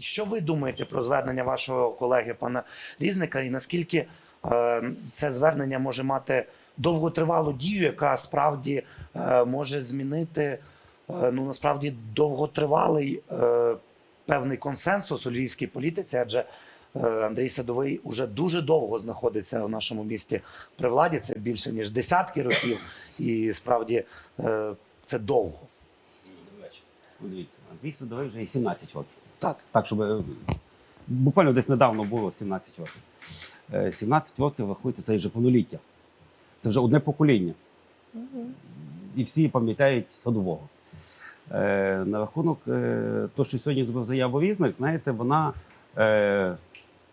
Що ви думаєте про звернення вашого колеги пана Різника, і наскільки е, це звернення може мати довготривалу дію, яка справді е, може змінити е, ну насправді довготривалий певний консенсус у львівській політиці, адже Андрій Садовий уже дуже довго знаходиться в нашому місті при владі. Це більше ніж десятки років, і справді це довго. Дивіться, Андрій Садовий вже і 17 років. Так. Так, щоб е, буквально десь недавно було 17 років. Е, 17 років, рахуйте, це вже повноліття. Це вже одне покоління. І всі пам'ятають садового. Е, на рахунок е, того, що сьогодні зробив заяву різник, знаєте, вона е,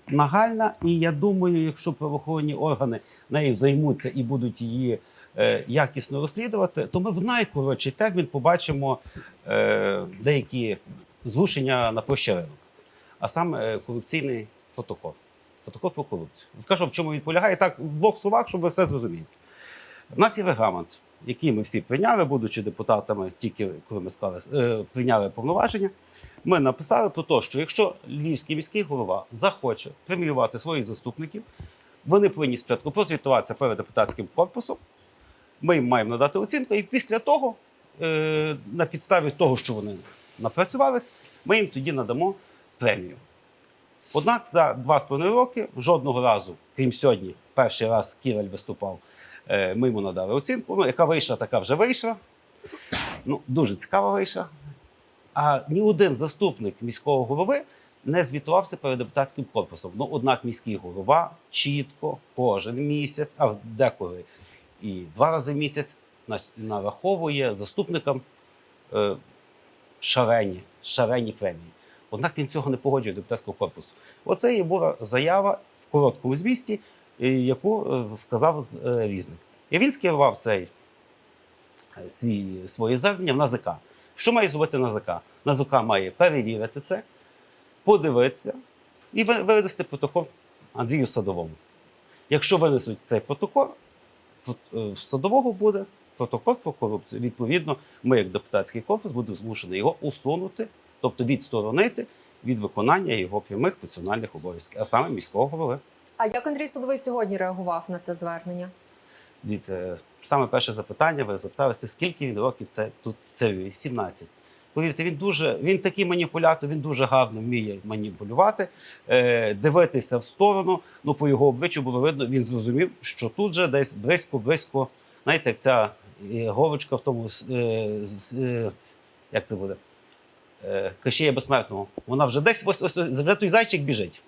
нагальна, і я думаю, якщо правоохоронні органи нею займуться і будуть її е, якісно розслідувати, то ми в найкоротший термін побачимо е, деякі зрушення на площі ринок, а саме е, корупційний протокол. Протокол про корупцію. Скажу, в чому він полягає так в двох словах, щоб ви все зрозуміли. У нас є регламент, який ми всі прийняли, будучи депутатами, тільки коли ми сказали, е, прийняли повноваження. Ми написали про те, що якщо львівський міський голова захоче преміювати своїх заступників, вони повинні спочатку прозвітуватися перед депутатським корпусом. Ми їм маємо надати оцінку, і після того, е, на підставі того, що вони напрацювались, ми їм тоді надамо премію. Однак за два з половиною роки жодного разу, крім сьогодні, перший раз Кірель виступав, е, ми йому надали оцінку. Ну, яка вийшла, така вже вийшла. Ну, дуже цікава вийшла. А ні один заступник міського голови не звітувався перед депутатським корпусом. Ну, однак міський голова чітко кожен місяць, а деколи і два рази в місяць нараховує заступникам шарені, шарені премії. Однак він цього не погоджує депутатського корпусу. Оце і була заява в короткому змісті, е, яку е, сказав е, різник. І він скерував цей свій, своє звернення в НАЗК. Що має зробити НАЗК? НАЗК має перевірити це, подивитися і ви- вивести протокол Андрію Садовому. Якщо винесуть цей протокол, в садового буде протокол про корупцію. Відповідно, ми, як депутатський корпус, будемо змушені його усунути, тобто відсторонити від виконання його прямих функціональних обов'язків, а саме міського голови. А як Андрій Судовий сьогодні реагував на це звернення? Дивіться, саме перше запитання, ви запиталися, скільки він років це тут царює? 17. Повірте, він дуже він такий маніпулятор, він дуже гарно вміє маніпулювати, е, дивитися в сторону. Ну, по його обличчю було видно, він зрозумів, що тут же десь близько-близько, знаєте, як ця е, голочка в тому, е, е, як це буде? Кащея безсмертного. Вона вже десь ось ось ось, вже той зайчик біжить.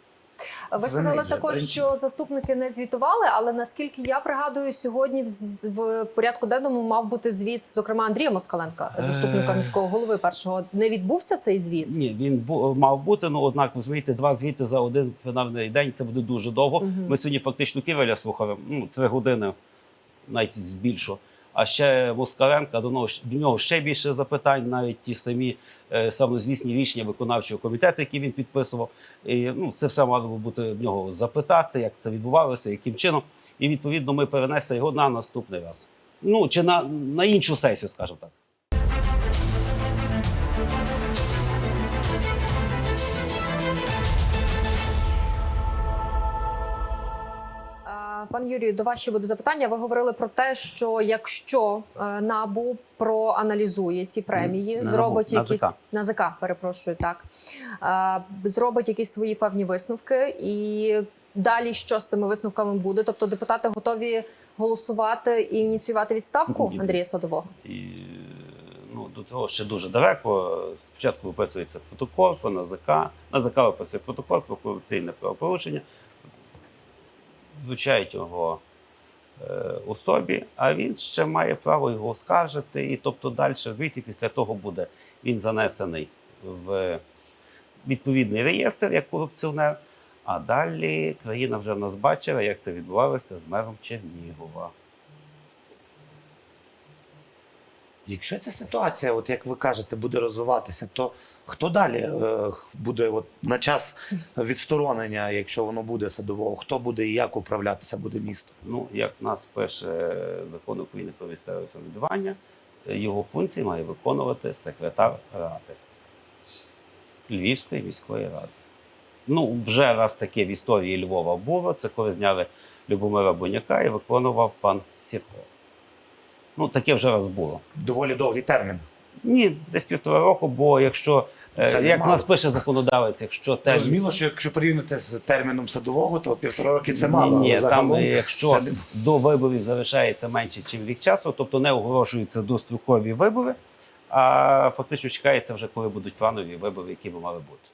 Ви сказали також, що заступники не звітували, але наскільки я пригадую, сьогодні в, в порядку денному мав бути звіт, зокрема Андрія Москаленка, заступника міського голови першого. Не відбувся цей звіт? Ні, він мав бути, ну однак розумієте, два звіти за один пленарний день це буде дуже довго. Мгм. Ми сьогодні фактично Ківеля слухали ну, три години, навіть збільшу. А ще Москаленка до нього до нього ще більше запитань, навіть ті самі е, самозвісні рішення виконавчого комітету, які він підписував. І, ну, це все мало би бути в нього запитатися, як це відбувалося, яким чином. І відповідно ми перенесли його на наступний раз. Ну чи на, на іншу сесію, скажімо так. Пан Юрію, до вас ще буде запитання. Ви говорили про те, що якщо е, набу проаналізує ці премії, Не зробить НАБУ, якісь НАЗК. НАЗК, перепрошую, так е, зробить якісь свої певні висновки, і далі що з цими висновками буде? Тобто депутати готові голосувати і ініціювати відставку Ні. Андрія Садового? І ну, до цього ще дуже далеко. Спочатку виписується протокол про НАЗК, НАЗК виписує протокол про корупційне правопорушення, вручають його е, особі, а він ще має право його оскаржити. І тобто далі, звідти, після того буде він занесений в відповідний реєстр як корупціонер. А далі країна вже в нас бачила, як це відбувалося з мером Чернігова. Якщо ця ситуація, от як ви кажете, буде розвиватися, то хто далі е, буде от, на час відсторонення, якщо воно буде садового, хто буде і як управлятися буде місто? Ну, як в нас пише закон України про місцеве самоврядування, його функції має виконувати секретар ради. Львівської міської ради. Ну, вже раз таке в історії Львова було. Це коли зняли Любомира Боняка і виконував пан Сірко. Ну, таке вже раз було. Доволі довгий термін. Ні, десь півтора року, бо якщо, е, Це як немало. нас пише законодавець, якщо термін. Зрозуміло, що якщо порівняти з терміном садового, то півтора роки це мало. Ні, ні, але там, е, якщо це до виборів залишається менше, ніж рік часу, тобто не оголошуються дострокові вибори, а фактично чекається вже, коли будуть планові вибори, які би мали бути.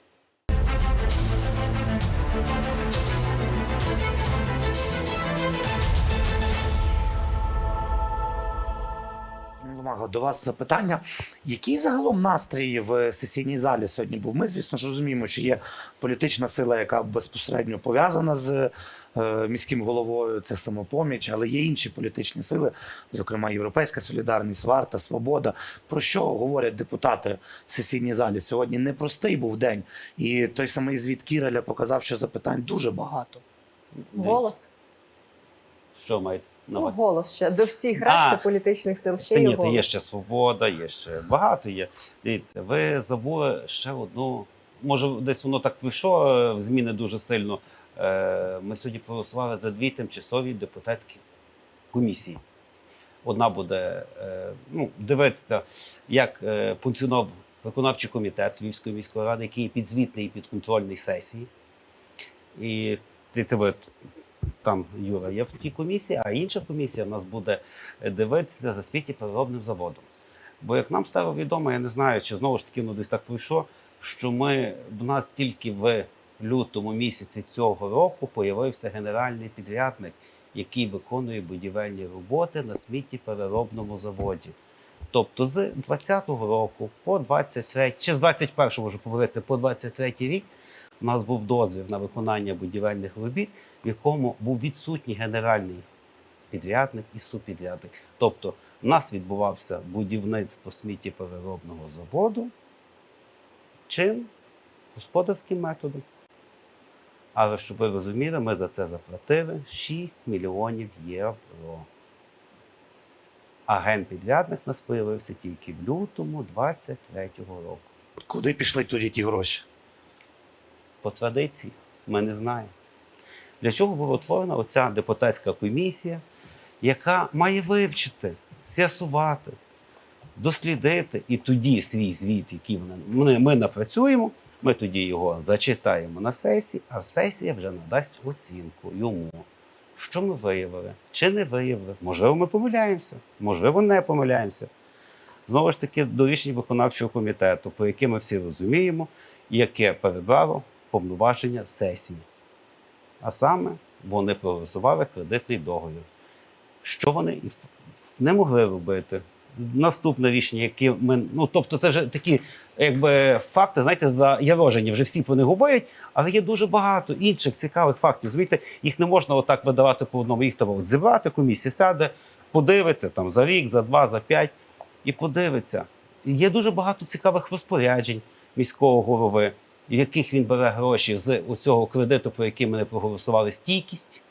Ломаго, до вас запитання. Який загалом настрій в сесійній залі сьогодні був? Ми, звісно ж, розуміємо, що є політична сила, яка безпосередньо пов'язана з е, міським головою, це самопоміч, але є інші політичні сили, зокрема Європейська солідарність, Варта, Свобода. Про що говорять депутати в сесійній залі? Сьогодні непростий був день, і той самий звіт Кіраля показав, що запитань дуже багато. Голос. Що маєте на Ну, голос ще до всіх решти політичних сил. Ще Та є ні, та є ще свобода, є ще багато є. Дивіться, ви забули ще одну. Може, десь воно так вийшло е, в зміни дуже сильно. Е, Ми сьогодні проголосували за дві тимчасові депутатські комісії. Одна буде е, ну, дивитися, як функціонував виконавчий комітет Львівської міської ради, який підзвітний і підконтрольний сесії. І це ви там Юра є в тій комісії, а інша комісія в нас буде дивитися за сміттєпереробним заводом. Бо як нам стало відомо, я не знаю, чи знову ж таки ну, десь так пройшло, що ми в нас тільки в лютому місяці цього року появився генеральний підрядник, який виконує будівельні роботи на сміттєпереробному заводі. Тобто з 20-го року по 23, чи з 21-го можу помилитися, по 23 рік у нас був дозвіл на виконання будівельних робіт, в якому був відсутній генеральний підрядник і субпідрядник. Тобто, у нас відбувався будівництво сміттєпереробного заводу чим? Господарським методом. Але щоб ви розуміли, ми за це заплатили 6 мільйонів євро. А генпідрядник нас появився тільки в лютому 23-го року. Куди пішли тоді ті гроші? По традиції, ми не знаємо. Для чого була утворена оця депутатська комісія, яка має вивчити, з'ясувати, дослідити, і тоді свій звіт, який вони, ми, напрацюємо, ми тоді його зачитаємо на сесії, а сесія вже надасть оцінку йому. Що ми виявили, чи не виявили. Можливо, ми помиляємося, можливо, не помиляємося. Знову ж таки, до рішень виконавчого комітету, про яке ми всі розуміємо, яке перебрало повноваження сесії. А саме вони проголосували кредитний договір. Що вони не могли робити. Наступне рішення, яке ми. Ну, тобто, це вже такі якби, факти, знаєте, заявожені. Вже всі про них говорять, але є дуже багато інших цікавих фактів. Розумієте, їх не можна отак видавати по одному. Їх треба от зібрати, комісія сяде, подивиться там за рік, за два, за п'ять і подивиться. Є дуже багато цікавих розпоряджень міського голови, яких він бере гроші з цього кредиту, про який ми не проголосували, стійкість,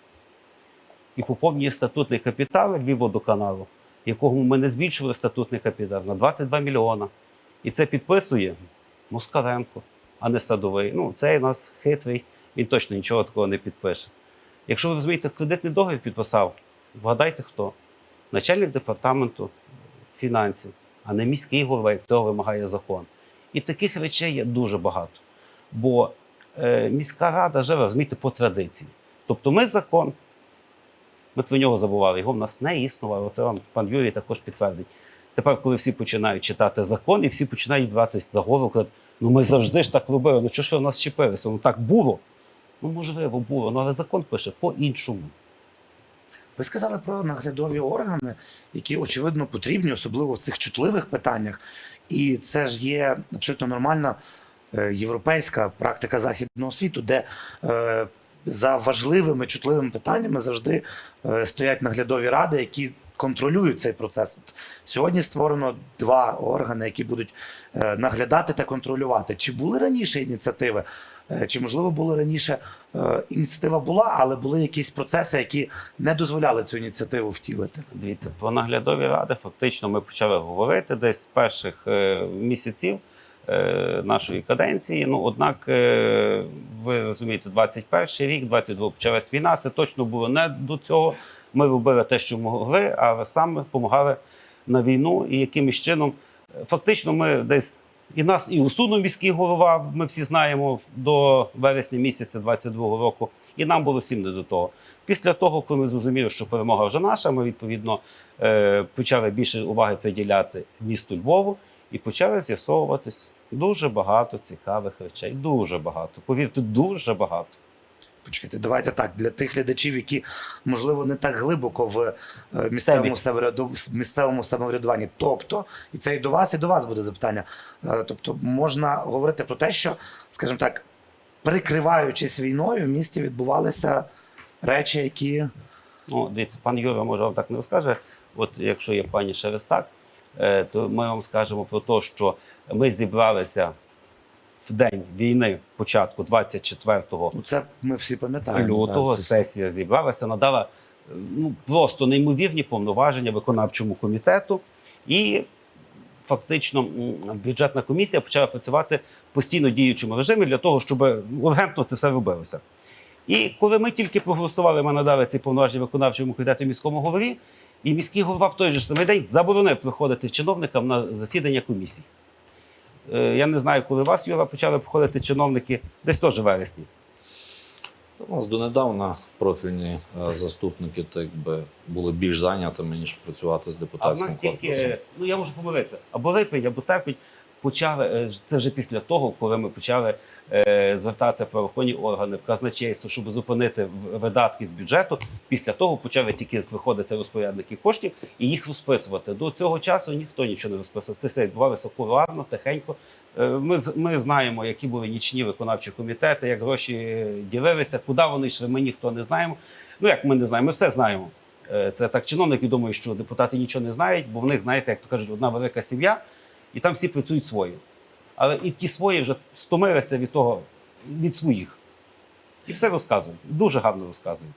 і поповнює статутний капітал Львівводоканалу, якого ми не збільшували статутний капітал на 22 мільйона. І це підписує Москаленко, а не садовий. Ну, цей у нас хитрий, він точно нічого такого не підпише. Якщо ви розумієте, кредитний договір підписав, вгадайте хто? Начальник департаменту фінансів, а не міський голова, як цього вимагає закон. І таких речей є дуже багато. Бо е, міська рада живе, розумієте, по традиції. Тобто ми закон, ми про нього забували, його в нас не існувало. Це вам пан Юрій також підтвердить. Тепер, коли всі починають читати закон, і всі починають братись за голову, кажуть, ну ми завжди ж так робили, ну чого ж ви в нас чіпилися? Ну так було. Ну, можливо, було, ну, але закон пише по-іншому. Ви сказали про наглядові органи, які очевидно потрібні, особливо в цих чутливих питаннях. І це ж є абсолютно нормальна європейська практика західного світу, де е, за важливими чутливими питаннями завжди е, стоять наглядові ради, які контролюють цей процес. От сьогодні створено два органи, які будуть е, наглядати та контролювати. Чи були раніше ініціативи? Е, Чи можливо було раніше е, ініціатива була, але були якісь процеси, які не дозволяли цю ініціативу втілити? Дивіться, про наглядові ради фактично ми почали говорити десь з перших е, місяців е, нашої каденції. Ну, однак, е, ви розумієте, 21 рік, 22 почалась війна. Це точно було не до цього. Ми робили те, що могли, але саме допомагали на війну і якимось чином. е, Фактично, ми десь і нас і усунув міський голова. Ми всі знаємо до вересня місяця 22-го року. І нам було всім не до того. Після того, коли ми зрозуміли, що перемога вже наша, ми відповідно е, почали більше уваги приділяти місту Львову і почали з'ясовуватись дуже багато цікавих речей. Дуже багато. Повірте, дуже багато. Почекайте, давайте так для тих глядачів, які можливо не так глибоко в е, місцевому місцевому самоврядуванні. Тобто, і це і до вас, і до вас буде запитання. Е, Тобто, можна говорити про те, що, скажімо так, прикриваючись війною, в місті відбувалися речі, які Ну, дивіться, пан Юра, може, вам так не розкаже. От якщо є пані Шерестак, е, то ми вам скажемо про те, що ми зібралися в день війни, початку 24 ну це ми всі пам'ятаємо. лютого, Да, сесія зібралася, надала е, ну, просто неймовірні повноваження виконавчому комітету. І фактично бюджетна комісія почала працювати в постійно діючому режимі для того, щоб ургентно це все робилося. І коли ми тільки проголосували, ми надали ці повноваження виконавчому комітету міському голові, і міський голова в той же самий день заборонив приходити чиновникам на засідання комісій. Е, Я не знаю, коли вас, Юра, почали приходити чиновники, десь теж вересні. У нас донедавна профільні е, заступники так би були більш зайнятими, ніж працювати з А в депутатським нас корпусом. тільки, ну я можу помилитися, або липень, або серпень почали, е, це вже після того, коли ми почали е, звертатися в правоохоронні органи, в казначейство, щоб зупинити видатки з бюджету. Після того почали тільки виходити розпорядники коштів і їх розписувати. До цього часу ніхто нічого не розписував. Це все відбувалося кулуарно, тихенько. Е, Ми, ми знаємо, які були нічні виконавчі комітети, як гроші ділилися, куди вони йшли, ми ніхто не знаємо. Ну як ми не знаємо, ми все знаємо. Це так чиновники думають, що депутати нічого не знають, бо в них, знаєте, як то кажуть, одна велика сім'я, і там всі працюють свої. Але і ті свої вже стомилися від того, від своїх. І все розказують. Дуже гарно розказують.